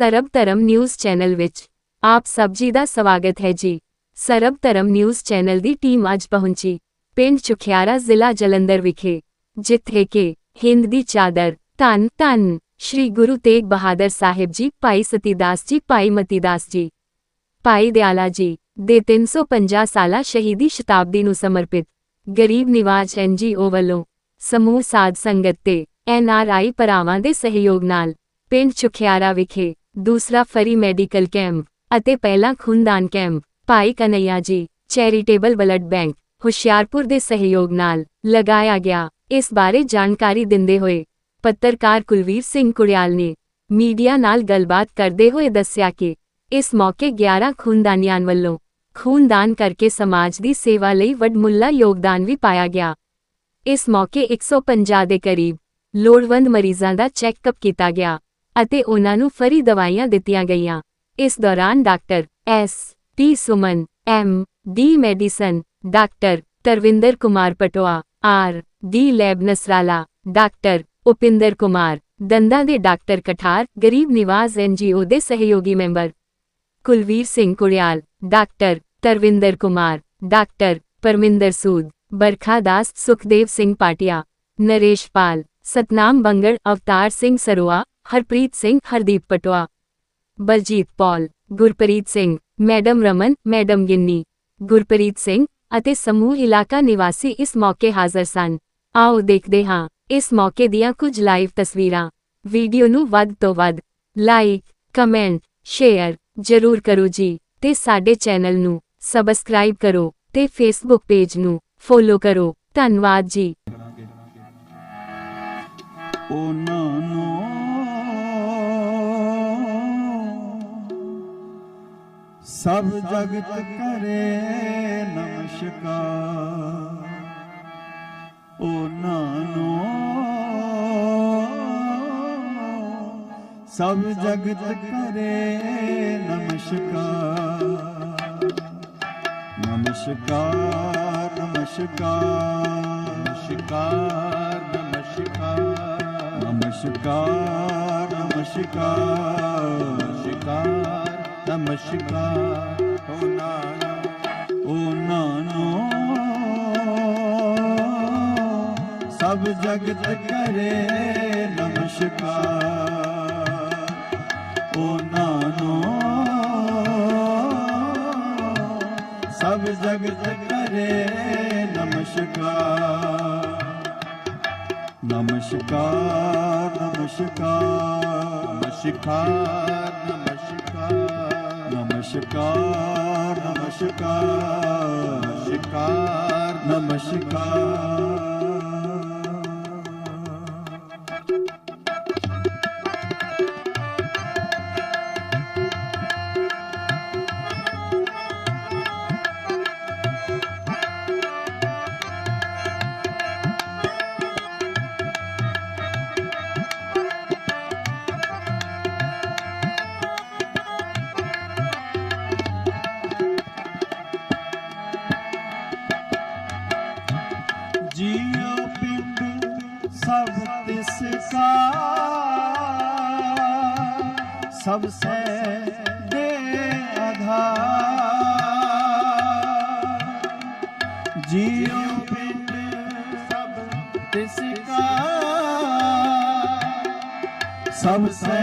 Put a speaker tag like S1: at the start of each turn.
S1: ਸਰਬ ਧਰਮ news channel ਵਿੱਚ ਆਪ ਸਭ ਜੀ ਦਾ ਸਵਾਗਤ ਹੈ ਜੀ। ਸਰਬ ਧਰਮ ਨਿਊਜ਼ ਚੈਨਲ ਦੀ ਟੀਮ ਅੱਜ ਪਹੁੰਚੀ। ਪਿੰਡ ਚੁਖਿਆਰਾ ਜ਼ਿਲ੍ਹਾ ਜਲੰਧਰ ਵਿਖੇ, ਜਿੱਥੇ ਕਿ ਹਿੰਦ ਦੀ ਚਾਦਰ ਧੰਨ ਧੰਨ ਸ੍ਰੀ ਗੁਰੂ ਤੇਗ ਬਹਾਦਰ ਸਾਹਿਬ ਜੀ, ਭਾਈ ਸਤੀਦਾਸ ਜੀ, ਭਾਈ ਮਤੀਦਾਸ ਜੀ, ਭਾਈ ਦਿਆਲਾ ਜੀ ਦੇ 350 ਸਾਲਾ ਸ਼ਹੀਦੀ ਸ਼ਤਾਬਦੀ ਨੂੰ ਸਮਰਪਿਤ ਗਰੀਬ ਨਿਵਾਜ ਐਨਜੀਓ ਵੱਲੋਂ ਸਮੂਹ ਸਾਧ ਸੰਗਤ ਤੇ ਐਨਆਰਆਈ ਭਰਾਵਾਂ ਦੇ ਸਹਿਯੋਗ ਨਾਲ ਪਿੰਡ ਚੁਖਿਆਰਾ ਵਿਖੇ ਦੂਸਰਾ ਫਰੀ ਮੈਡੀਕਲ ਕੈਂਪ ਅਤੇ ਪਹਿਲਾ ਖੂਨਦਾਨ ਕੈਂਪ, ਭਾਈ ਕਨਈਆ ਜੀ, ਚੈਰੀਟੇਬਲ ਬਲੱਡ ਬੈਂਕ, ਹੁਸ਼ਿਆਰਪੁਰ ਦੇ ਸਹਿਯੋਗ ਨਾਲ ਲਗਾਇਆ ਗਿਆ। ਇਸ ਬਾਰੇ ਜਾਣਕਾਰੀ ਦਿੰਦੇ ਹੋਏ ਪੱਤਰਕਾਰ ਕੁਲਵੀਰ ਸਿੰਘ ਕੁੜਿਆਲ ਨੇ ਮੀਡੀਆ ਨਾਲ ਗੱਲਬਾਤ ਕਰਦੇ ਹੋਏ ਦੱਸਿਆ ਕਿ ਇਸ ਮੌਕੇ 11 ਖੂਨਦਾਨੀਆਂ ਵੱਲੋਂ ਖੂਨਦਾਨ ਕਰਕੇ ਸਮਾਜ ਦੀ ਸੇਵਾ ਲਈ ਵੱਡਮੁੱਲਾ ਯੋਗਦਾਨ ਵੀ ਪਾਇਆ ਗਿਆ। ਇਸ ਮੌਕੇ 150 ਦੇ ਕਰੀਬ ਲੋੜਵੰਦ ਮਰੀਜ਼ਾਂ ਦਾ ਚੈੱਕਅਪ ਕੀਤਾ ਗਿਆ। ਅਤੇ ਉਹਨਾਂ ਨੂੰ ਫਰੀ ਦਵਾਈਆਂ ਦਿੱਤੀਆਂ ਗਈਆਂ। ਇਸ ਦੌਰਾਨ doctor S T Suman, M D medicine, doctor Tarvinder Kumar Patwa R D lab Nasrala, doctor Upinder Kumar, ਦੰਦਾਂ ਦੇ ਡਾਕਟਰ ਕਠਾਰ, ਗਰੀਬ ਨਿਵਾਜ਼ ਐਨਜੀਓ ਦੇ ਸਹਿਯੋਗੀ member Kulvir Singh Kudiyal, doctor Tarvinder Kumar, doctor Parminder Sood, Barkha Das Sukhdev Singh Patia, Naresh Pal, Satnam Bangar, Avtar Singh Saroa Harpreet Singh, Hardeep Patwa, Baljit Paul, Gurpreet Singh, madam Raman, madam Ginni, Gurpreet Singh ਅਤੇ ਸਮੂਹ ਇਲਾਕਾ ਨਿਵਾਸੀ ਇਸ ਮੌਕੇ ਹਾਜ਼ਰ ਸਨ। ਆਓ ਦੇਖਦੇ ਹਾਂ, ਇਸ ਮੌਕੇ ਦੀਆਂ ਕੁਝ ਲਾਈਵ ਤਸਵੀਰਾਂ। ਵੀਡੀਓ ਨੂੰ ਵੱਧ ਤੋਂ ਵੱਧ ਲਾਈਕ ਕਮੈਂਟ ਸ਼ੇਅਰ ਜ਼ਰੂਰ ਕਰੋ ਜੀ ਤੇ ਸਾਡੇ ਚੈਨਲ ਨੂੰ ਸਬਸਕ੍ਰਾਈਬ ਕਰੋ ਤੇ ਫੇਸਬੁੱਕ ਪੇਜ ਨੂੰ ਫੋਲੋ ਕਰੋ। ਧੰਨਵਾਦ ਜੀ।
S2: ਸਭ ਜਗਤ ਕਰੇ ਨਮਸਕਾਰ। ਉਹਨਾਂ ਨੂੰ ਸਭ ਜਗਤ ਕਰੇ ਨਮਸਕਾਰ ਨਮਸਕਾਰ ਨਮਸਕਾਰ। ਨਮਸਕਾਰ ਨਮਸਕਾਰ ਨਮਸਕਾਰ। ਨਮਸਕਾਰ ਨਮਸਕਾਰ। ਨਮਸਕਾਰ ਉਹਨਾਂ ਉਹਨਾਂ ਨੂੰ ਸਭ ਜਗਤ ਕਰੇ ਨਮਸਕਾਰ ਉਹਨਾਂ ਨੂੰ ਸਭ ਜਗਤ ਕਰੇ ਨਮਸਕਾਰ ਨਮਸਕਾਰ ਨਮਸਕਾਰ ਨਮਸਕਾਰ ਨਮਸਕਾਰ ਨਮਸਕਾਰ ਨਮਸਕਾਰ ਜੀਉ ਪਿੰਡ ਸਭ ਤਿਸ ਕਾ ਸਭ ਸੇ ਦੇ ਆਧਾਰ। ਜੀਉ ਪਿੰਡ ਸਭ ਤਿਸ ਕਾ ਸਭ ਸੇ